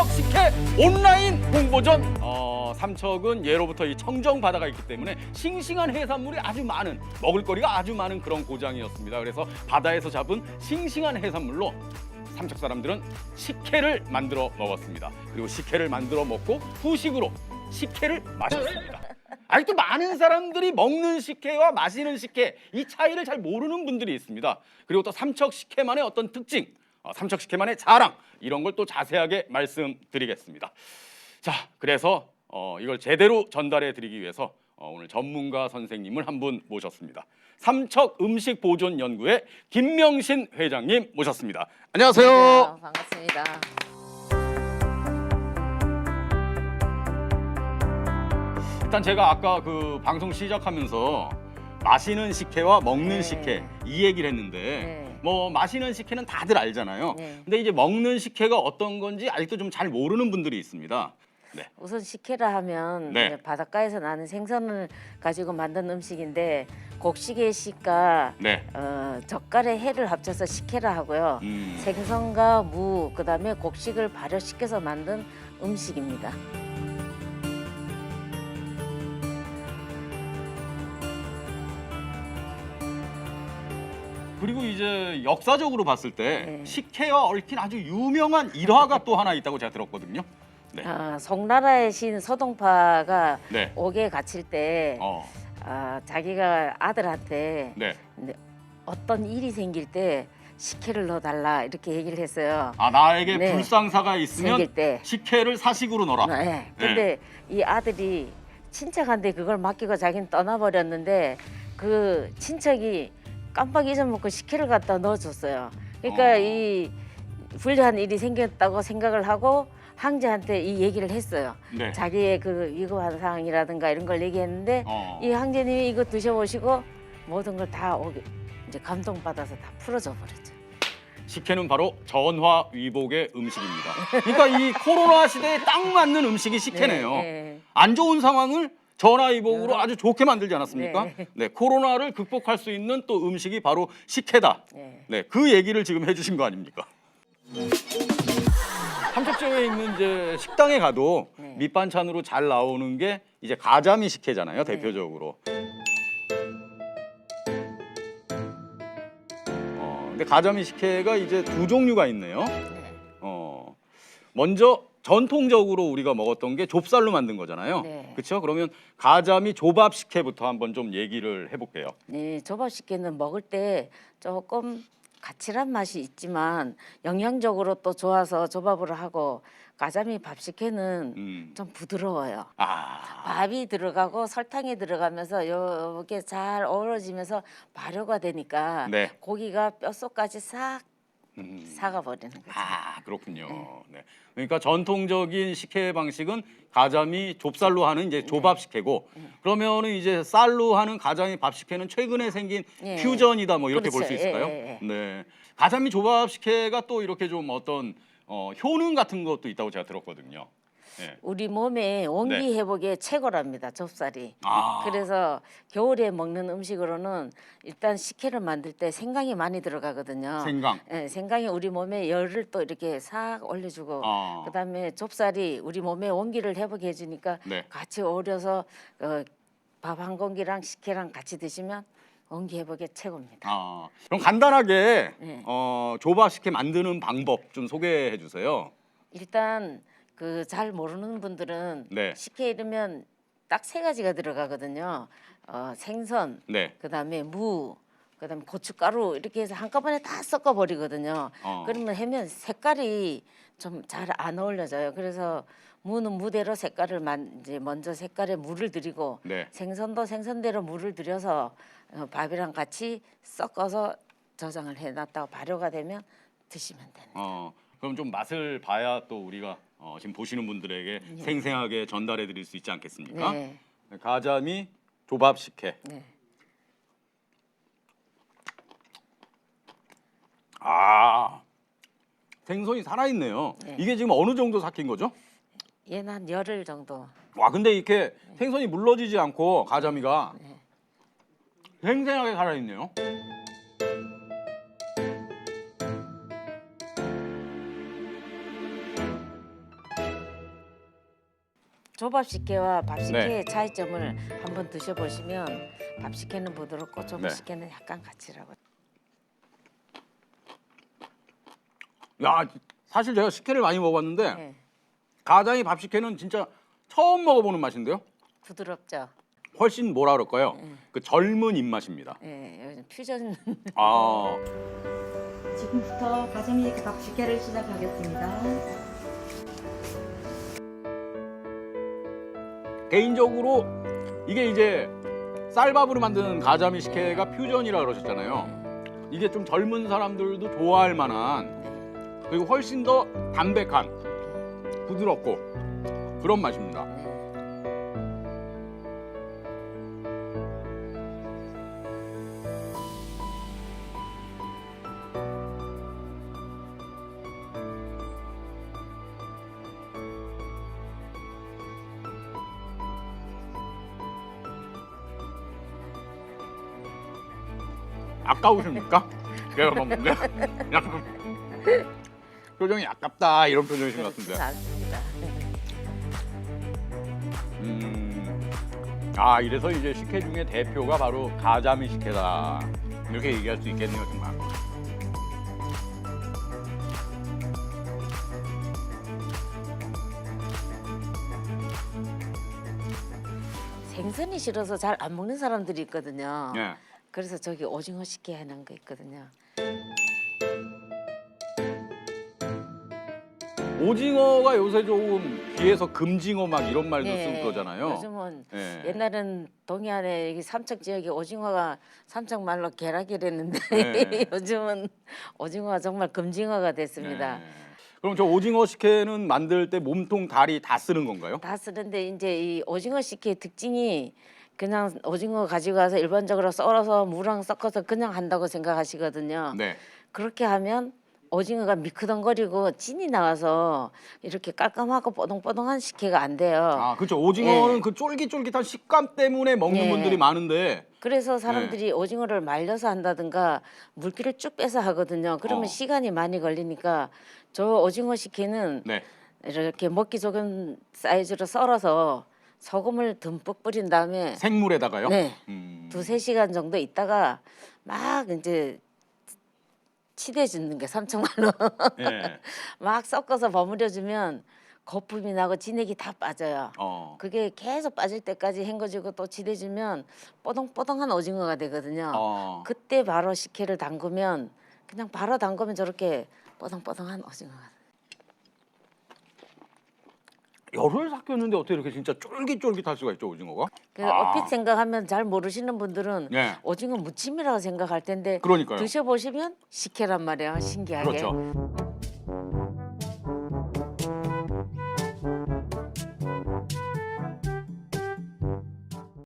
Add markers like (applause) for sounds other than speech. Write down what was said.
삼척 식혜 온라인 홍보전. 어, 삼척은 예로부터 이 청정 바다가 있기 때문에 싱싱한 해산물이 아주 많은 먹을거리가 아주 많은 그런 고장이었습니다. 그래서 바다에서 잡은 싱싱한 해산물로 삼척 사람들은 식혜를 만들어 먹었습니다. 그리고 식혜를 만들어 먹고 후식으로 식혜를 마셨습니다. 아직도 많은 사람들이 먹는 식혜와 마시는 식혜 이 차이를 잘 모르는 분들이 있습니다. 그리고 또 삼척 식혜만의 어떤 특징, 어, 삼척 식혜만의 자랑 이런 걸 또 자세하게 말씀드리겠습니다. 자, 그래서 어, 이걸 제대로 전달해 드리기 위해서 어, 오늘 전문가 선생님을 한 분 모셨습니다. 삼척 음식 보존 연구의 김명신 회장님 모셨습니다. 안녕하세요. 안녕하세요. 반갑습니다. 일단 제가 아까 그 방송 시작하면서 마시는 식혜와 먹는 네. 식혜 이 얘기를 했는데 네. 뭐 마시는 식혜는 다들 알잖아요. 네. 근데 이제 먹는 식혜가 어떤 건지 아직도 좀 잘 모르는 분들이 있습니다. 네. 우선 식혜라 하면 네. 이제 바닷가에서 나는 생선을 가지고 만든 음식인데 곡식의 식과 네. 어, 젓갈의 해를 합쳐서 식혜라 하고요. 음. 생선과 무 그다음에 곡식을 발효시켜서 만든 음식입니다. 그리고 이제 역사적으로 봤을 때 네. 식혜와 얽힌 아주 유명한 일화가 또 하나 있다고 제가 들었거든요. 네. 아, 송나라의 신 서동파가 네. 옥에 갇힐 때 어. 아, 자기가 아들한테 네. 어떤 일이 생길 때 식혜를 넣어달라 이렇게 얘기를 했어요. 아 나에게 네. 불상사가 있으면 생길 때. 식혜를 사식으로 넣어라. 네. 근데 이 아들이 친척한테 그걸 맡기고 자기는 떠나버렸는데 그 친척이 깜빡 잊어먹고 식혜를 갖다 넣어줬어요. 그러니까 어. 이 불리한 일이 생겼다고 생각을 하고 황제한테 이 얘기를 했어요. 네. 자기의 그 위급한 상황이라든가 이런 걸 얘기했는데 어. 이 황제님이 이거 드셔보시고 모든 걸 다 이제 감동받아서 다 풀어줘 버렸죠. 식혜는 바로 전화 위복의 음식입니다. 그러니까 이 코로나 시대에 딱 맞는 음식이 식혜네요. 네. 안 좋은 상황을 전화위복으로 아주 좋게 만들지 않았습니까? 네. 네. 코로나를 극복할 수 있는 또 음식이 바로 식혜다. 네. 네, 그 얘기를 지금 해주신 거 아닙니까? 삼척지역에 있는 이제 식당에 가도 네. 밑반찬으로 잘 나오는 게 이제 가자미 식혜잖아요, 네. 대표적으로. 어, 근데 가자미 식혜가 이제 두 종류가 있네요. 네. 어, 먼저 전통적으로 우리가 먹었던 게 좁쌀로 만든 거잖아요. 네. 그렇죠? 그러면 가자 미 조밥 식혜부터 한번 좀 얘기를 해볼게요. 네, 조밥식혜는 먹을 때 조금 가칠한 맛이 있지만 영양적으로 또 좋아서 조밥으로 하고 가자미 밥식혜는 음. 좀 부드러워요. 아, 밥이 들어가고 설탕이 들어가면서 요게 잘 어우러지면서 발효가 되니까 네. 고기가 뼈속까지 싹 음. 사가 버리는 거죠. 아 그렇군요. 네. 그러니까 전통적인 식혜 방식은 가자미 좁쌀로 하는 이제 조밥 식혜고 그러면은 이제 쌀로 하는 가자미 밥 식혜는 최근에 생긴 예. 퓨전이다 뭐 이렇게 볼 수 그렇죠. 있을까요? 예, 예, 네. 가자미 조밥 식혜가 또 이렇게 좀 어떤 어, 효능 같은 것도 있다고 제가 들었거든요. 네. 우리 몸에 원기 회복에 최고랍니다. 좁쌀이. 아. 그래서 겨울에 먹는 음식으로는 일단 식혜를 만들 때 생강이 많이 들어가거든요. 생강. 예, 생강이 우리 몸에 열을 또 이렇게 싹 올려주고 아. 그다음에 좁쌀이 우리 몸에 원기를 회복해 주니까 네. 같이 어울려서 어, 밥한 공기랑 식혜랑 같이 드시면 원기 회복에 최고입니다. 아. 그럼 간단하게 네. 어, 조밥 식혜 만드는 방법 좀 소개해 주세요. 일단 그 잘 모르는 분들은 네. 식혜 이러면 딱 세 가지가 들어가거든요. 어, 생선, 네. 그다음에 무, 그다음에 고춧가루 이렇게 해서 한꺼번에 다 섞어 버리거든요. 어. 그러면 하면 색깔이 좀 잘 안 어울려져요. 그래서 무는 무대로 색깔을 만 이제 먼저 색깔에 물을 들이고 네. 생선도 생선대로 물을 들여서 어, 밥이랑 같이 섞어서 저장을 해놨다가 발효가 되면 드시면 됩니다. 어, 그럼 좀 맛을 봐야 또 우리가 어, 지금 보시는 분들에게 생생하게 전달해 드릴 수 있지 않겠습니까? 네, 가자미 조밥 식혜. 네. 아. 생선이 살아 있네요. 네. 이게 지금 어느 정도 삭힌 거죠? 얘는 한 열흘 정도. 와, 근데 이렇게 생선이 물러지지 않고 가자미가 네. 생생하게 살아 있네요. 조밥 식혜와 밥 식혜의 네. 차이점을 한번 드셔보시면 밥 식혜는 부드럽고 조밥 네. 식혜는 약간 가치라고. 야 사실 제가 식혜를 많이 먹어봤는데 네. 가장이 밥 식혜는 진짜 처음 먹어보는 맛인데요. 부드럽죠. 훨씬 뭐라 그럴까요? 음. 그 젊은 입맛입니다. 예, 요즘 퓨전 아 지금부터 가정이 밥 식혜를 시작하겠습니다. 개인적으로 이게 이제 쌀밥으로 만드는 가자미 식혜가 퓨전이라 그러셨잖아요. 이게 좀 젊은 사람들도 좋아할 만한 네, 그리고 훨씬 더 담백한 부드럽고 그런 맛입니다. 아까우십니까? 제가 먹는데 약간 표정이 아깝다 이런 표정이신 것 같은데. 않습니다. 음, 아 이래서 이제 식혜 중에 대표가 바로 가자미 식혜다 이렇게 얘기할 수 있겠네요 정말. 생선이 싫어서 잘 안 먹는 사람들이 있거든요. 예. 그래서 저기 오징어 식혜 하는 거 있거든요. 오징어가 요새 조금 귀에서 금징어 막 이런 말도 예, 쓰고 그러잖아요. 요즘은 예. 옛날엔 동해안에 여기 삼척 지역에 오징어가 삼척 말로 개락이랬는데 네. (laughs) 요즘은 오징어가 정말 금징어가 됐습니다. 네. 그럼 저 오징어 식혜는 만들 때 몸통 다리 다 쓰는 건가요? 다 쓰는데 이제 이 오징어 식혜의 특징이 그냥 오징어 가지고 와서 일반적으로 썰어서 무랑 섞어서 그냥 한다고 생각하시거든요. 네. 그렇게 하면 오징어가 미크덩거리고 찐이 나와서 이렇게 깔끔하고 뽀동뽀동한 식혜가 안 돼요. 아 그렇죠. 오징어는 예. 그 쫄깃쫄깃한 식감 때문에 먹는 예. 분들이 많은데 그래서 네. 사람들이 오징어를 말려서 한다든가 물기를 쭉 빼서 하거든요. 그러면 어. 시간이 많이 걸리니까 저 오징어 식혜는 네. 이렇게 먹기 좋은 사이즈로 썰어서 소금을 듬뿍 뿌린 다음에 생물에다가요. 네 음. 두세 시간 정도 있다가 막 이제 치대 주는 게 삼천말로 예. (laughs) 막 섞어서 버무려 주면 거품이 나고 진액이 다 빠져요. 어. 그게 계속 빠질 때까지 헹궈주고 또 치대 주면 뽀동뽀동한 오징어가 되거든요. 어. 그때 바로 식혜를 담그면 그냥 바로 담그면 저렇게 뽀동뽀동한 오징어가 돼요. 열을 삭혔는데 어떻게 이렇게 진짜 쫄깃쫄깃할 수가 있죠 오징어가? 그래서 아. 얼핏 생각하면 잘 모르시는 분들은 네. 오징어 무침이라고 생각할 텐데 그러니까요. 드셔보시면 식혜란 말이에요. 신기하게. 그렇죠.